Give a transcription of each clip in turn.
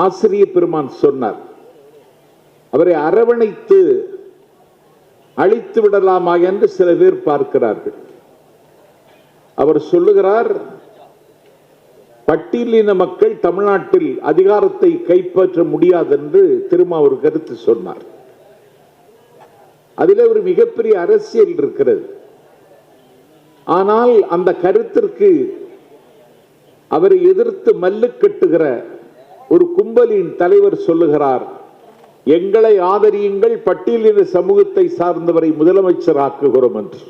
ஆசிரிய பெருமான் சொன்னார். அவரை அரவணைத்து அழித்து விடலாமா என்று சில பேர் பார்க்கிறார்கள். அவர் சொல்லுகிறார் பட்டியலின மக்கள் தமிழ்நாட்டில் அதிகாரத்தை கைப்பற்ற முடியாது என்று திரும்ப ஒரு கருத்து சொன்னார். அதில் ஒரு மிகப்பெரிய அரசியல் இருக்கிறது. ஆனால் அந்த கருத்திற்கு அவரை எதிர்த்து மல்லு கட்டுகிற ஒரு கும்பலின் தலைவர் சொல்லுகிறார் எங்களை ஆதரியுங்கள் பட்டியலின சமூகத்தை சார்ந்தவரை முதலமைச்சராக்குகிறோம் என்று.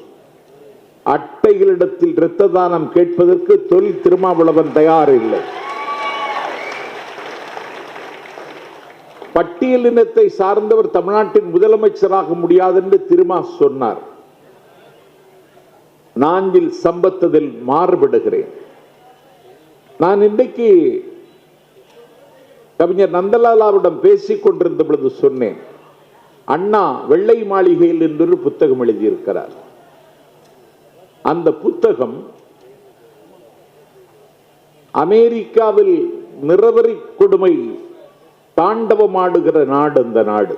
அட்டைகளிடத்தில் இரத்த தானம் கேட்பதற்கு தொழில் திருமாவளவன் தயார் இல்லை. பட்டியலினத்தை சார்ந்தவர் தமிழ்நாட்டின் முதலமைச்சராக முடியாது என்று திருமா சொன்னார். நான்கில் சம்பத்ததில் மாறுபடுகிறேன். நான் இன்றைக்கு கவிஞர் நந்தலாலாவிடம் பேசிக் கொண்டிருந்த பொழுது சொன்னேன் அண்ணா வெள்ளை மாளிகையில் என்று புத்தகம் எழுதியிருக்கிறார். அந்த புத்தகம் அமெரிக்காவில் நிறவரி கொடுமை தாண்டவமாடுகிற நாடு அந்த நாடு.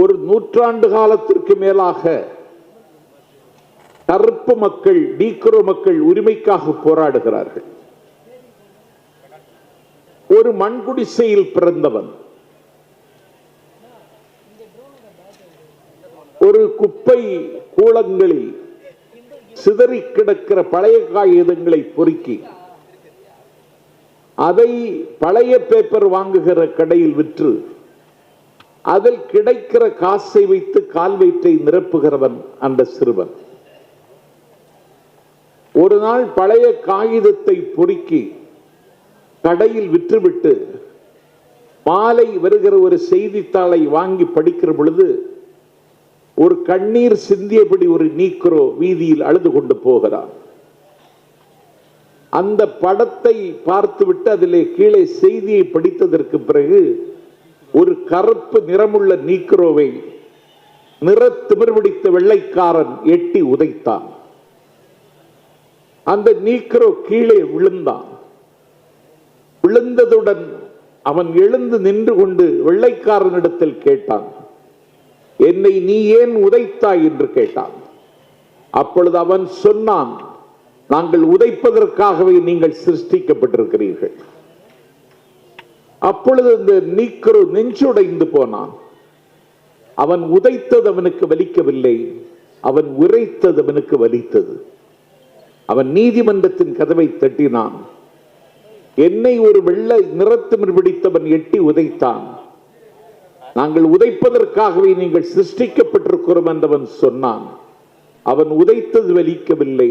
ஒரு நூற்றாண்டு காலத்திற்கு மேலாக கருப்பு மக்கள் டீக்ரோ மக்கள் உரிமைக்காக போராடுகிறார்கள். ஒரு மண்குடிசையில் பிறந்தவன். ஒரு குப்பை கூளங்களில் சிதறி கிடக்கிற பழைய காகிதங்களை பொறுக்கி அதை பழைய பேப்பர் வாங்குகிற கடையில் விற்று அதில் கிடைக்கிற காசை வைத்து கால் வயிற்றை நிரப்புகிறவன் அந்த சிறுவன். ஒரு நாள் பழைய காகிதத்தை பொறுக்கி கடையில் விற்றுவிட்டு மாலை வருகிற ஒரு செய்தித்தாளை வாங்கி படிக்கிற பொழுது ஒரு கண்ணீர் சிந்தியபடி ஒரு நீக்ரோ வீதியில் அழுது கொண்டு போகிறார் அந்த படத்தை பார்த்துவிட்டு அதிலே கீழே செய்தியை படித்ததற்கு பிறகு ஒரு கருப்பு நிறமுள்ள நீக்ரோவை நிற திமிர் பிடித்த வெள்ளைக்காரன் எட்டி உதைத்தான். அந்த நீக்ரோ கீழே விழுந்தான். விழுந்ததுடன் அவன் எழுந்து நின்று கொண்டு வெள்ளைக்காரனிடத்தில் கேட்டான் என்னை நீ ஏன் உதைத்தாய்? என்று கேட்டான். அப்பொழுது அவன் சொன்னான் நாங்கள் உதைப்பதற்காகவே நீங்கள் சிருஷ்டிக்கப்பட்டிருக்கிறீர்கள். அப்பொழுது இந்த நீக்கரு நெஞ்சுடைந்து போனான். அவன் உதைத்தது அவனுக்கு வலிக்கவில்லை அவன் உரைத்தது அவனுக்கு வலித்தது. அவன் நீதிமன்றத்தின் கதவை தட்டினான். என்னை ஒரு வெள்ளை நிறத்திமிர் பிடித்தவன் எட்டி உதைத்தான். நாங்கள் உதைப்பதற்காகவே நீங்கள் சிருஷ்டிக்கப்பட்டிருக்கிறோம் என்றவன் சொன்னான். அவன் உதைத்தது வலிக்கவில்லை.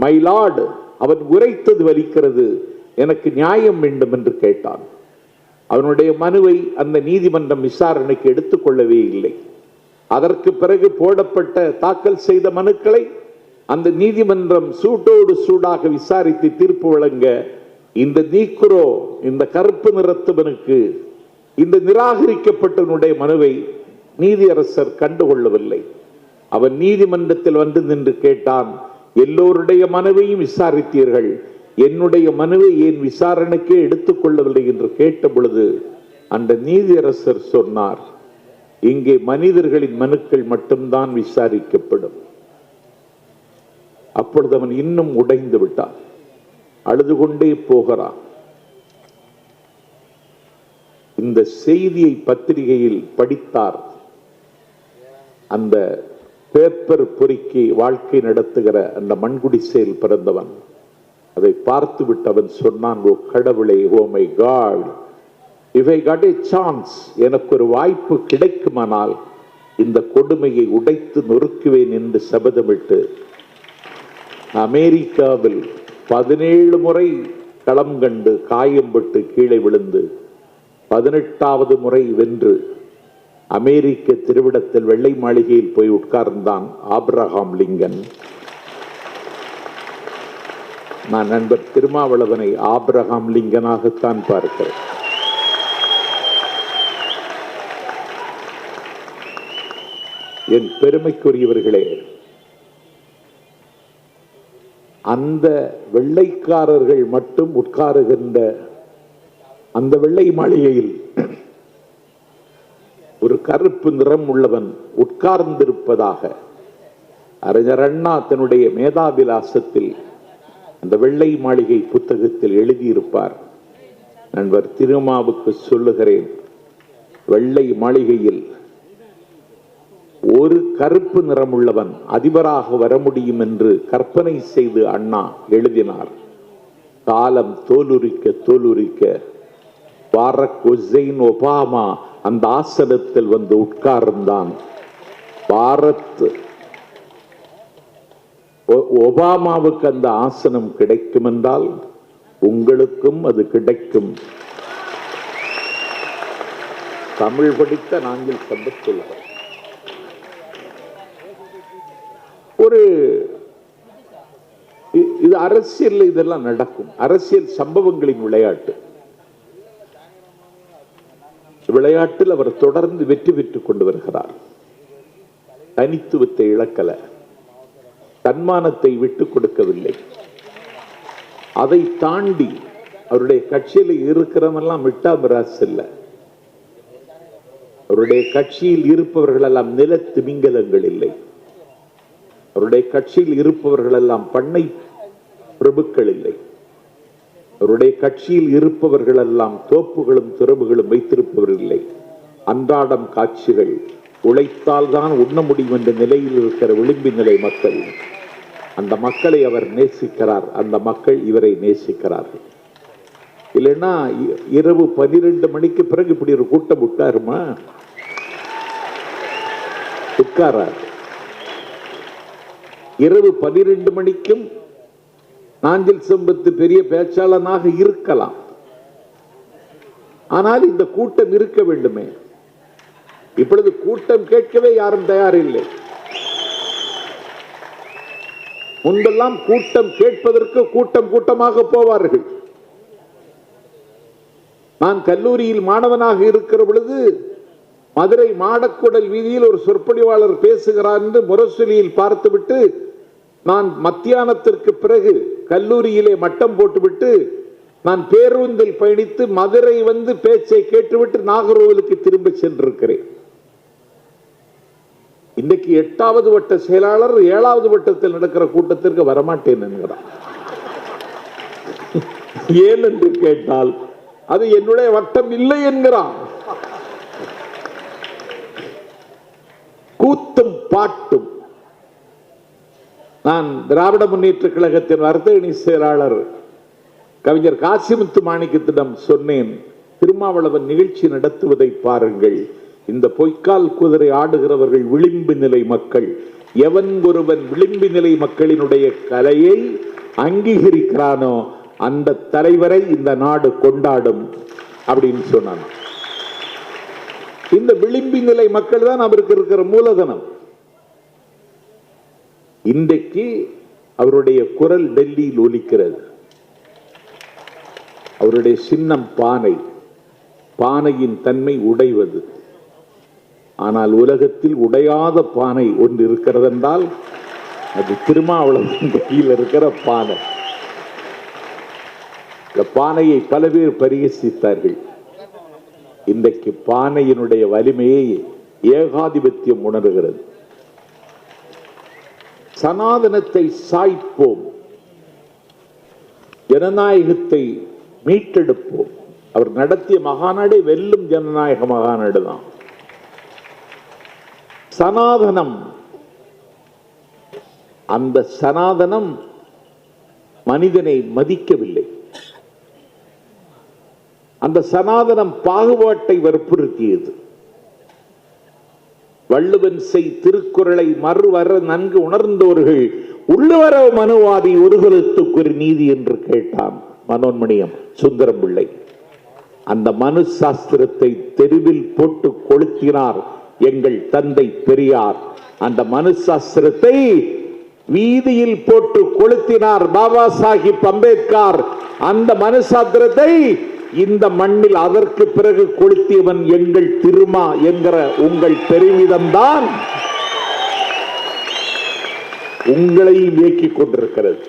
மயிலாடு அவன் உரைத்தது வலிக்கிறது. எனக்கு நியாயம் வேண்டும் என்று கேட்டான். அவனுடைய மனுவை அந்த நீதிமன்றம் விசாரணைக்கு எடுத்துக்கொள்ளவே இல்லை. அதற்கு பிறகு போடப்பட்ட தாக்கல் செய்த மனுக்களை அந்த நீதிமன்றம் சூட்டோடு சூடாக விசாரித்து தீர்ப்பு வழங்க இந்த நீக்குரோ இந்த கருப்பு நிறத்தவனுக்கு இந்த நிராகரிக்கப்பட்டவனுடைய மனுவை நீதியரசர் கண்டுகொள்ளவில்லை. அவன் நீதிமன்றத்தில் வந்து நின்று கேட்டான் எல்லோருடைய மனுவையும் விசாரித்தீர்கள். என்னுடைய மனுவை ஏன் விசாரணைக்கே எடுத்துக்கொள்ளவில்லை என்று கேட்ட பொழுது அந்த நீதியரசர் சொன்னார் இங்கே மனிதர்களின் மனுக்கள் மட்டும்தான் விசாரிக்கப்படும். அப்பொழுது அவன் இன்னும் உடைந்து விட்டான். அழுது கொண்டே போகிறான். இந்த செய்தியை பத்திரிகையில் படித்தார். அந்த பேப்பர் பொறுக்கி வாழ்க்கை நடத்துகிற அந்த மண்குடிசையில் பிறந்தவன். அதை பார்த்து விட்டு அவன் சொன்னான் ஓ கடவுளே ஓ my God if I got a chance எனக்கு ஒரு வாய்ப்பு கிடைக்குமானால் இந்த கொடுமையை உடைத்து நொறுக்குவேன் என்று சபதமிட்டு அமெரிக்காவில் பதினேழு முறை களம் கண்டு காயம்பட்டு கீழே விழுந்து பதினெட்டாவது முறை வென்று அமெரிக்க திருவிடத்தில் வெள்ளை மாளிகையில் போய் உட்கார்ந்தான் ஆப்ரஹாம் லிங்கன். நான் நண்பர் திருமாவளவனை ஆப்ரஹாம் லிங்கனாகத்தான் பார்க்கிறேன். என் பெருமைக்குரியவர்களே அந்த வெள்ளைக்காரர்கள் மட்டும் உட்காருகின்ற அந்த வெள்ளை மாளிகையில் ஒரு கருப்பு நிறம் உள்ளவன் உட்கார்ந்திருப்பதாக அறிஞர் அண்ணா தன்னுடைய மேதாவிலாசத்தில் அந்த வெள்ளை மாளிகை புத்தகத்தில் எழுதியிருப்பார். நண்பர் திருமாவுக்கு சொல்லுகிறேன் வெள்ளை மாளிகையில் கருப்பு நிறமுள்ளவன் அதிபராக வர முடியும் என்று கற்பனை செய்து அண்ணா எழுதினார். காலம் தோலுரிக்க தோலுரிக்க. பாரக் ஹுசைன் ஒபாமா அந்த ஆசனத்தில் வந்து உட்கார்ந்தான் பாரத் ஒ- ஒபாமாவுக்கு அந்த ஆசனம் கிடைக்கும் என்றால் உங்களுக்கும் அது கிடைக்கும். தமிழ் படித்த நாங்கள் சம்பத்துள்ளவர் ஒரு இது அரசியல் இதெல்லாம் நடக்கும். அரசியல் சம்பவங்களின் விளையாட்டு. விளையாட்டில் அவர் தொடர்ந்து வெற்றி பெற்றுக் கொண்டு வருகிறார். தனித்துவத்தை இழக்கல. தன்மானத்தை விட்டுக் கொடுக்கவில்லை. அதை தாண்டி அவருடைய கட்சியில் இருக்கிறவெல்லாம் மிட்டாபிராஸ் இல்ல அவருடைய கட்சியில் இருப்பவர்கள் எல்லாம் நில திமிங்கலங்கள் இல்லை. அவருடைய கட்சியில் இருப்பவர்கள் எல்லாம் பண்ணை பிரபுக்கள் இல்லை. அவருடைய கட்சியில் இருப்பவர்கள் எல்லாம் தோப்புகளும் துறவுகளும் வைத்திருப்பவர்கள் இல்லை. அன்றாடம் காட்சிகள் உழைத்தால் தான் உண்ண முடியும் என்ற நிலையில் இருக்கிற விளிம்பு நிலை மக்கள். அந்த மக்களை அவர் நேசிக்கிறார். அந்த மக்கள் இவரை நேசிக்கிறார்கள். இல்லைன்னா இ- இரவு பனிரெண்டு மணிக்கு பிறகு இப்படி ஒரு கூட்டம் உட்காருமா? உட்காரார் இரவு பனிரெண்டு மணிக்கும் நாஞ்சில் செம்பத்து பெரிய பேச்சாளனாக இருக்கலாம். ஆனால் இந்த கூட்டம் இருக்க வேண்டுமே. இப்பொழுது கூட்டம் கேட்கவே யாரும் தயாரில்லை. முன்பெல்லாம் கூட்டம் கேட்பதற்கு கூட்டம் கூட்டமாக போவார்கள். நான் கல்லூரியில் மாணவனாக இருக்கிற பொழுது மதுரை மாடக்குடல் வீதியில் ஒரு சொற்பொழிவாளர் பேசுகிறார் என்று முரசொலியில் பார்த்துவிட்டு நான் மத்தியானத்திற்கு பிறகு கல்லூரியிலே மட்டம் போட்டுவிட்டு நான் பேருந்தில் பயணித்து மதுரை வந்து பேச்சை கேட்டுவிட்டு நாகர்கோவிலுக்கு திரும்ப சென்றிருக்கிறேன். இன்னைக்கு எட்டாவது வட்ட செயலாளர் ஏழாவது வட்டத்தில் நடக்கிற கூட்டத்திற்கு வரமாட்டேன் என்கிறார். ஏன் என்று கேட்டால் அது என்னுடைய வட்டம் இல்லை என்கிறான் நான் திராவிட முன்னேற்ற கழகத்தின் வர்த்தகணி செயலாளர் கவிஞர் காசிமுத்து மாணிக்கத்திடம் சொன்னேன் திருமாவளவன் நிகழ்ச்சி நடத்துவதை பாருங்கள். இந்த பொய்க்கால் குதிரை ஆடுகிறவர்கள் விளிம்பு நிலை மக்கள். எவன் ஒருவன் விளிம்பு நிலை மக்களினுடைய கலையை அங்கீகரிக்கிறானோ அந்த தலைவரை இந்த நாடு கொண்டாடும் அப்படின்னு சொன்னான். இந்த விளிம்பு நிலை மக்கள் தான் அவருக்கு இருக்கிற மூலதனம். இன்றைக்கு அவருடைய குரல் டெல்லியில் ஒலிக்கிறது. அவருடைய சின்னம் பானை பானையின் தன்மை உடைவது. ஆனால் உலகத்தில் உடையாத பானை ஒன்று இருக்கிறதென்றால் அது திருமாவளவன் கையில் இருக்கிற பானை. இந்த பானையை பல பேர் பரிகசித்தார்கள். இன்றைக்கு பானையினுடைய வலிமையை ஏகாதிபத்தியம் உணர்கிறது. சனாதனத்தை சாய்ப்போம். ஜனநாயகத்தை மீட்டெடுப்போம். அவர் நடத்திய மகாநாடே வெல்லும் ஜனநாயக மகாநாடு தான். சனாதனம். அந்த சனாதனம் மனிதனை மதிக்கவில்லை. அந்த சனாதனம் பாகுபாட்டை வற்புறுத்தியது. வள்ளுவன் செய் திருக்குறளை மறுவர நன்கு உணர்ந்தோர்கள். உள்ளுவர மனுவாதி ஒரு நீதி என்று கேட்டான் மனோன்மணியம் சுந்தரம் பிள்ளை அந்த மனு சாஸ்திரத்தை தெருவில் போட்டு கொளுத்தினார் எங்கள் தந்தை பெரியார். அந்த மனு சாஸ்திரத்தை வீதியில் போட்டு கொளுத்தினார் பாபா சாஹிப் அம்பேத்கர். அந்த மனு சாஸ்திரத்தை இந்த மண்ணில் அதற்கு பிறகு கொளுத்தியவன் எங்கள் திருமா என்கிற உங்கள் பெருமிதம்தான் உங்களையும் இயக்கிக் கொண்டிருக்கிறது.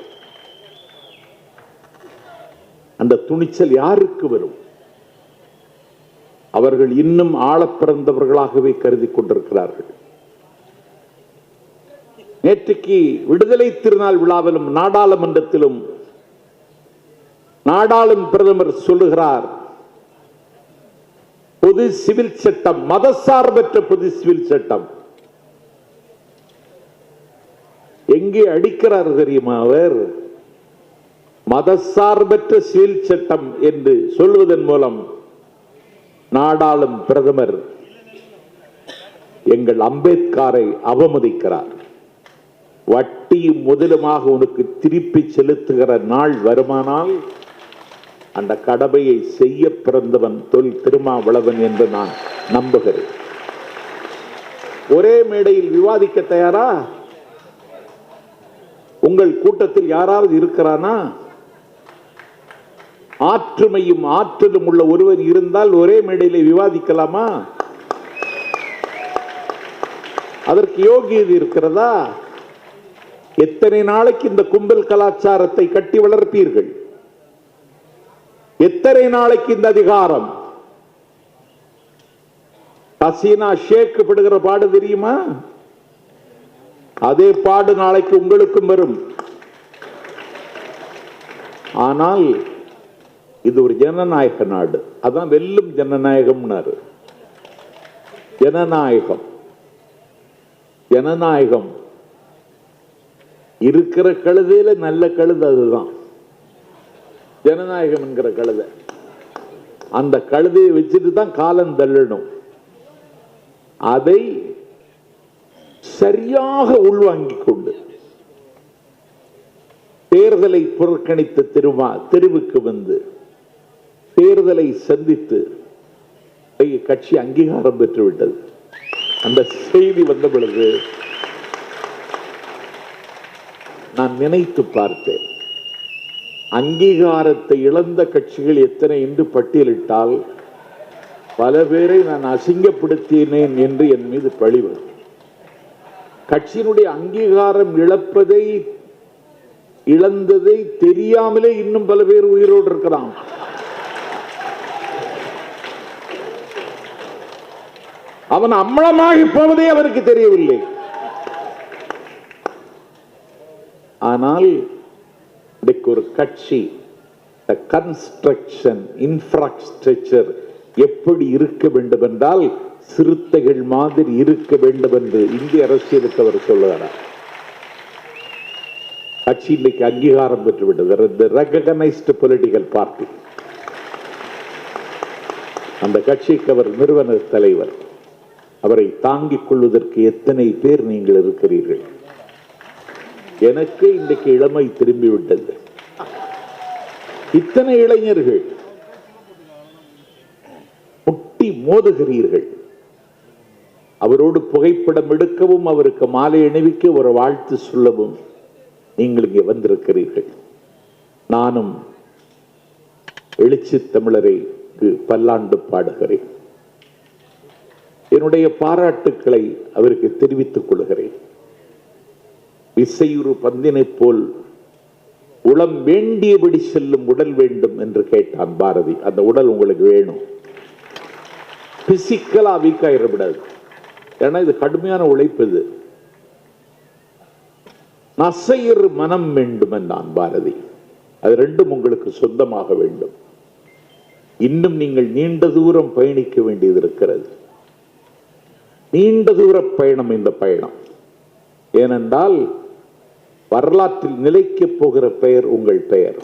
அந்த துணிச்சல் யாருக்கு வரும்? அவர்கள் இன்னும் ஆளப் பிறந்தவர்களாகவே கருதி கொண்டிருக்கிறார்கள். நேற்றுக்கு விடுதலை திருநாள் விழாவிலும் நாடாளுமன்றத்திலும் நாடாளும் பிரதமர் சொல்லுகிறார் பொது சிவில் சட்டம் மதசார்பற்ற பொது சிவில் சட்டம். எங்கே அடிக்கிறார் தெரியுமா அவர்? மதசார்பற்ற சிவில் சட்டம் என்று சொல்வதன் மூலம் நாடாளும் பிரதமர் எங்கள் அம்பேத்காரை அவமதிக்கிறார். வட்டியும் முதலுமாக உனக்கு திருப்பி செலுத்துகிற நாள் வருமானால் அந்த கடமையை செய்ய பிறந்தவன் தொல் திருமாவளவன் என்று நான் நம்புகிறேன். ஒரே மேடையில் விவாதிக்க தயாரா? உங்கள் கூட்டத்தில் யாராவது இருக்கிறானா? ஆற்றுமையும் ஆற்றலும் உள்ள ஒருவர் இருந்தால் ஒரே மேடையில் விவாதிக்கலாமா? அதற்கு யோகியது இருக்கிறதா? எத்தனை நாளைக்கு இந்த கும்பல் கலாச்சாரத்தை கட்டி வளர்ப்பீர்கள்? எத்தனை நாளைக்கு இந்த அதிகாரம்? ஹசீனா ஷேக் படுகிற பாடு தெரியுமா? அதே பாடு நாளைக்கு உங்களுக்கும் வரும். ஆனால் இது ஒரு ஜனநாயக நாடு. அதான் வெல்லும் ஜனநாயகம்னாரு. ஜனநாயகம். ஜனநாயகம். இருக்கிற கழுதையில நல்ல கழுது அதுதான். ஜனநாயகம் என்கிற கழுதை. அந்த கழுதையை வச்சுட்டு தான் காலம் தள்ளணும். அதை சரியாக உள்வாங்கிக் கொண்டு தேர்தலை புறக்கணித்த திருமா தெருவுக்கு வந்து தேர்தலை சந்தித்து கட்சி அங்கீகாரம் பெற்றுவிட்டது. அந்த செய்தி வந்த பொழுது நான் நினைத்து பார்த்தேன். அங்கீகாரத்தை இழந்த கட்சிகள் எத்தனை என்று பட்டியலிட்டால் பல பேரை நான் அசிங்கப்படுத்தினேன் என்று என் மீது பழிவு கட்சியினுடைய அங்கீகாரம் இழப்பதை இழந்ததை தெரியாமலே இன்னும் பல பேர் உயிரோடு இருக்கிறான் அவன் அம்மளமாகி போவதே அவருக்கு தெரியவில்லை. ஆனால் இன்றைக்கு ஒரு கட்சி கன்ஸ்ட்ரக்ஷன் இன்ஃப்ராஸ்ட்ரக்சர் எப்படி இருக்க வேண்டும் என்றால் சிறுத்தைகள் மாதிரி இருக்க வேண்டும் என்று இந்திய அரசியலுக்கு அவர் சொல்லுகிறார். கட்சி இன்னைக்கு அங்கீகாரம் பெற்றுவிட்டது ரெகனைஸ்டு பொலிட்டிக்கல் பார்ட்டி அந்த கட்சிக்கு அவர் நிறுவன தலைவர். அவரை தாங்கிக் கொள்வதற்கு எத்தனை பேர் நீங்கள் இருக்கிறீர்கள்? எனக்கு இன்றைக்கு இளமை திரும்பிவிட்டது. இத்தனை இளைஞர்கள் முட்டி மோதுகிறீர்கள். அவரோடு புகைப்படம் எடுக்கவும் அவருக்கு மாலை அணிவிக்க ஒரு வாழ்த்து சொல்லவும் நீங்கள் இங்கே வந்திருக்கிறீர்கள். நானும் எழுச்சி தமிழரைக்கு பல்லாண்டு பாடுகிறேன். என்னுடைய பாராட்டுக்களை அவருக்கு தெரிவித்துக் கொள்கிறேன். விசையுறு பந்தினைப் போல் உளம் வேண்டியபடி செல்லும் உடல் வேண்டும் என்று கேட்டான் பாரதி. அந்த உடல் உங்களுக்கு வேணும். பிசிக்கலா வீக் ஏன்னா இது கடுமையான உழைப்பு இது. நசையர் மனம் வேண்டும் என்றான் பாரதி. அது ரெண்டும் உங்களுக்கு சொந்தமாக வேண்டும். இன்னும் நீங்கள் நீண்ட தூரம் பயணிக்க வேண்டியது இருக்கிறது. நீண்ட தூர பயணம் இந்த பயணம். ஏனென்றால் வரலாற்றில் நிலைக்கப் போகிற பெயர் உங்கள் பெயர்.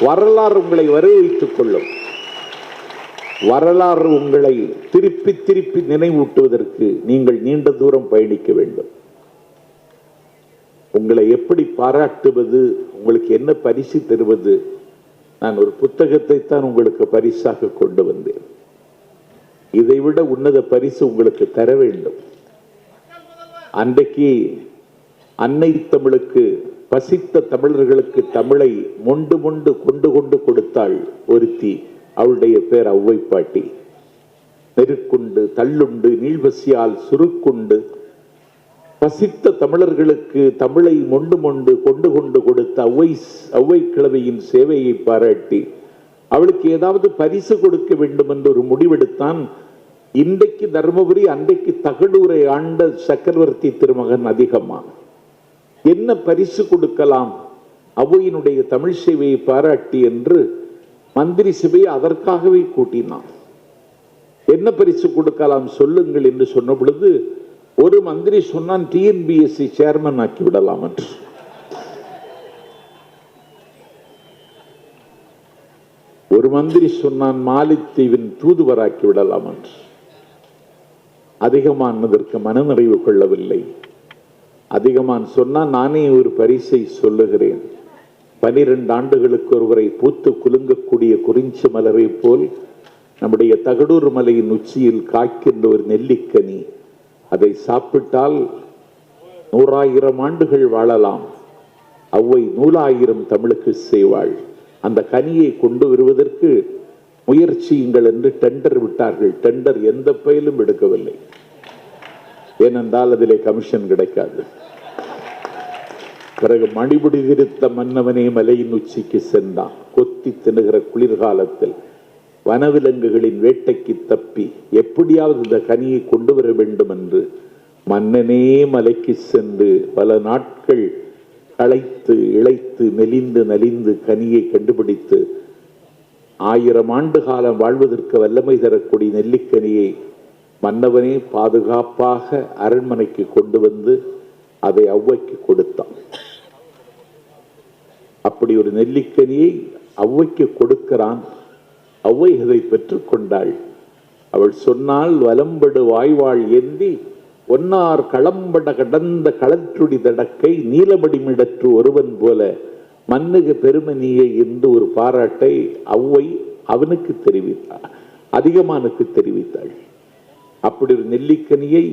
வரலாறு உங்களை வரவேற்றுக் கொள்ளும். வரலாறு உங்களை திருப்பி திருப்பி நினைவூட்டுவதற்கு நீங்கள் நீண்ட தூரம் பயணிக்க வேண்டும். உங்களை எப்படி பாராட்டுவது உங்களுக்கு என்ன பரிசு தருவது நான் ஒரு புத்தகத்தை தான் உங்களுக்கு பரிசாக கொண்டு வந்தேன். இதைவிட உன்னத பரிசு உங்களுக்கு தர வேண்டும். அன்றைக்கு அன்னை தமிழுக்கு பசித்த தமிழர்களுக்கு தமிழை மொண்டு மொண்டு கொண்டு கொண்டு கொடுத்தாள் ஒருத்தி. அவளுடைய பேர் ஔவை பாட்டி நெருக்குண்டு தள்ளுண்டு நீள்வசியால் சுருக்குண்டு. பசித்த தமிழர்களுக்கு தமிழை மொண்டு மொண்டு கொண்டு கொண்டு கொடுத்த அவ்வை அவ்வை கிழவியின் சேவையை பாராட்டி அவளுக்கு ஏதாவது பரிசு கொடுக்க வேண்டும் என்று ஒரு முடிவெடுத்தான். இன்றைக்கு தர்மபுரி அன்றைக்கு தகடூரை ஆண்ட சக்கரவர்த்தி திருமகன் அதிகமா என்ன பரிசு கொடுக்கலாம்? அவ்வையினுடைய தமிழ் சேவையை பாராட்டி என்று மந்திரி சபையை அதற்காகவே கூட்டினான். என்ன பரிசு கொடுக்கலாம் சொல்லுங்கள் என்று சொன்ன பொழுது ஒரு மந்திரி சொன்னான் டிஎன்பிஎஸ்சி சேர்மன் ஆக்கி விடலாம் என்று. ஒரு மந்திரி சொன்னான் மாலித்தீவின் தூதுவராக்கி விடலாம் என்று. அதிகமானதற்கு மனநிறைவு கொள்ளவில்லை. அதிகமான் சொன்னால் நானே ஒரு பரிசை சொல்லுகிறேன். பனிரெண்டு ஆண்டுகளுக்கு ஒருவரை பூத்து குலுங்கக்கூடிய குறிஞ்சி மலரை போல் நம்முடைய தகடூர் மலையின் உச்சியில் காய்க்கின்ற ஒரு நெல்லிக்கனி. அதை சாப்பிட்டால் நூறாயிரம் ஆண்டுகள் வாழலாம். அவ்வை நூலாயிரம் தமிழுக்கு செய்வாள். அந்த கனியை கொண்டு வருவதற்கு முயற்சியுங்கள் என்று டெண்டர் விட்டார்கள். டெண்டர் எந்த பயிலும் எடுக்கவில்லை. ஏனென்றால் அதிலே கமிஷன் கிடைக்காது. பிறகு மணிபுடி திருத்த மன்னவனே மலையின் உச்சிக்கு சென்றான். கொத்தி திணுகிற குளிர்காலத்தில் வனவிலங்குகளின் வேட்டைக்கு தப்பி எப்படியாவது இந்த கனியை கொண்டு வர வேண்டும் என்று மன்னனே மலைக்கு சென்று பல நாட்கள் களைத்து இழைத்து மெலிந்து நலிந்து கனியை கண்டுபிடித்து ஆயிரம் ஆண்டு காலம் வாழ்வதற்கு வல்லமை தரக்கூடிய நெல்லிக்கனியை மன்னவனே பாதுகாப்பாக அரண்மனைக்கு கொண்டு வந்து அதை ஔவைக்கு கொடுத்தான். அப்படி ஒரு நெல்லிக்கனியை ஔவைக்கு கொடுக்கிறான். ஔவை அதை பெற்றுக்கொண்டாள் அவள் சொன்னால் வலம்படு வாய்வாள் ஏந்தி ஒன்னார் களம்பட கடந்த களற்றுடி தடக்கை நீலமடிமிடற்று ஒருவன் போல மன்னுக பெருமனியை என்று ஒரு பாராட்டை ஔவை அவனுக்கு தெரிவித்தாள் அதிகமானுக்கு தெரிவித்தாள். அப்படி ஒரு நெல்லிக்கனியை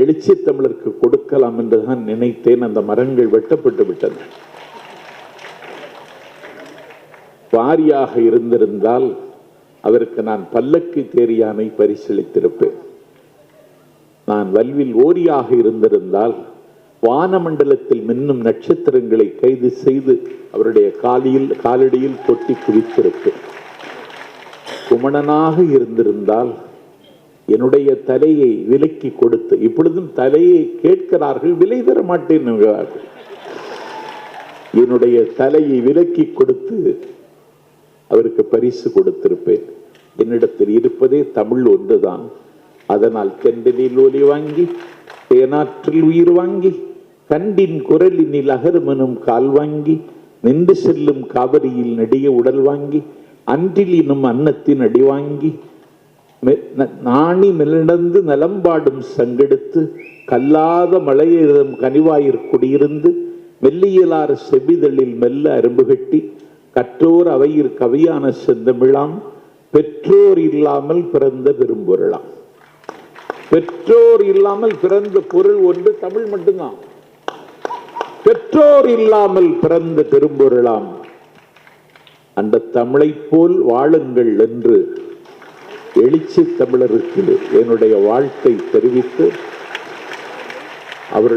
எழுச்சி தமிழருக்கு கொடுக்கலாம் என்றுதான் நினைத்தேன். அந்த மரங்கள் வெட்டப்பட்டு விட்டன. வாரியாக இருந்திருந்தால் அவருக்கு நான் பல்லக்கு தேரியானை பரிசீலித்திருப்பேன் நான் வல்வில் ஓரியாக இருந்திருந்தால் வானமண்டலத்தில் மின்னும் நட்சத்திரங்களை கைது செய்து அவருடைய காலியில் காலடியில் கொட்டி குவித்திருப்பேன். குமணனாக இருந்திருந்தால் என்னுடைய தலையை விலக்கி கொடுத்து இப்பொழுதும் தலையை கேட்கிறார்கள் விலை தர மாட்டேன் என்கிறார்கள் என்னுடைய தலையை விலக்கி கொடுத்து அவருக்கு பரிசு கொடுத்திருப்பேன். என்னிடத்தில் இருப்பதே தமிழ் ஒன்றுதான். அதனால் தெண்டலில் ஒலி வாங்கி தேனாற்றில் உயிர் வாங்கி கண்டின் குரலினில் அகருமனும் கால் வாங்கி நின்று செல்லும் காவிரியில் நெடிய உடல் வாங்கி அன்றில் இன்னும் அன்னத்தின் அடிவாங்கி நாணி மெலிடந்து நலம்பாடும் சங்கெடுத்து கல்லாத மலையம் கனிவாயிற் குடியிருந்து மெல்லியலார் செவிதழில் மெல்ல அரும்பு கட்டி கற்றோர் அவையிற் கவியான செந்தமிழாம் பெற்றோர் இல்லாமல் பிறந்த பெரும்பொருளாம் பெற்றோர் இல்லாமல் பிறந்த பொருள் ஒன்று தமிழ் மட்டும்தான். பெற்றோர் இல்லாமல் பிறந்த பெரும்பொருளாம் அந்த தமிழைப் போல் வாழுங்கள் என்று எழுச்சி தமிழருக்கு என்னுடைய வாழ்த்தை தெரிவித்து அவருடைய